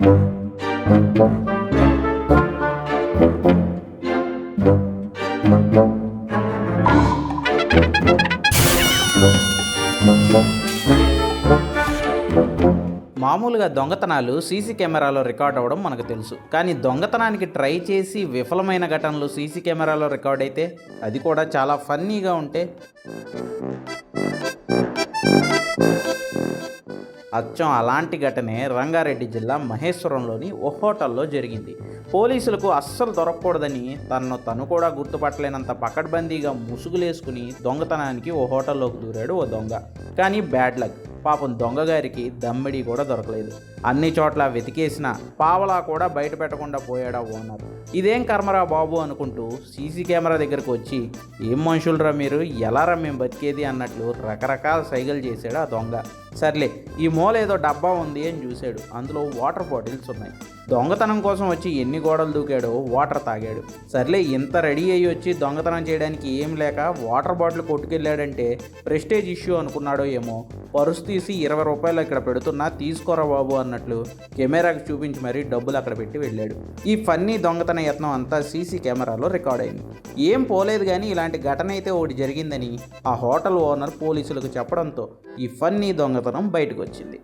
మామూలుగా దొంగతనాలు సీసీ కెమెరాలో రికార్డ్ అవ్వడం మనకు తెలుసు. కానీ దొంగతనానికి ట్రై చేసి విఫలమైన ఘటనలు సీసీ కెమెరాలో రికార్డ్ అయితే అది కూడా చాలా ఫన్నీగా ఉంటే అచ్చం అలాంటి ఘటనే రంగారెడ్డి జిల్లా మహేశ్వరంలోని ఓ హోటల్లో జరిగింది. పోలీసులకు అస్సలు దొరకకూడదని తనను తను కూడా గుర్తుపట్టలేనంత పకడ్బందీగా ముసుగులేసుకుని దొంగతనానికి ఓ హోటల్లోకి దూరాడు ఓ దొంగ. కానీ బ్యాడ్ లక్. పాపం దొంగగారికి దమ్మిడి కూడా దొరకలేదు. అన్ని చోట్ల వెతికేసిన పావలా కూడా బయట పెట్టకుండా పోయాడా ఓనర్. ఇదేం కర్మరా బాబు అనుకుంటూ సీసీ కెమెరా దగ్గరకు వచ్చి ఏం మనుషులరా మీరు? ఎలారా మేము బతికేది? అన్నట్లు రకరకాల సైగలు చేశాడు ఆ దొంగ. సర్లే ఈ మూల ఏదో డబ్బా ఉంది అని చూశాడు. అందులో వాటర్ బాటిల్స్ ఉన్నాయి. దొంగతనం కోసం వచ్చి ఎన్ని గోడలు దూకాడో వాటర్ తాగాడు. సర్లే ఇంత రెడీ అయ్యి వచ్చి దొంగతనం చేయడానికి ఏం లేక వాటర్ బాటిల్ కొట్టుకెళ్ళాడంటే ప్రెస్టేజ్ ఇష్యూ అనుకున్నాడో ఏమో. పరుసు తీసి ఇరవై రూపాయలు ఇక్కడ పెడుతున్నా తీసుకోరా బాబు అన్నట్లు కెమెరాకి చూపించి మరీ డబ్బులు అక్కడ పెట్టి వెళ్ళాడు. ఈ ఫన్నీ దొంగతన యత్నం అంతా సీసీ కెమెరాలో రికార్డ్ అయింది. ఏం పోలేదు కానీ ఇలాంటి ఘటన అయితే ఒకటి జరిగిందని ఆ హోటల్ ఓనర్ పోలీసులకు చెప్పడంతో ఈ ఫన్నీ దొంగతనం దొంగతనం బయటకు వచ్చింది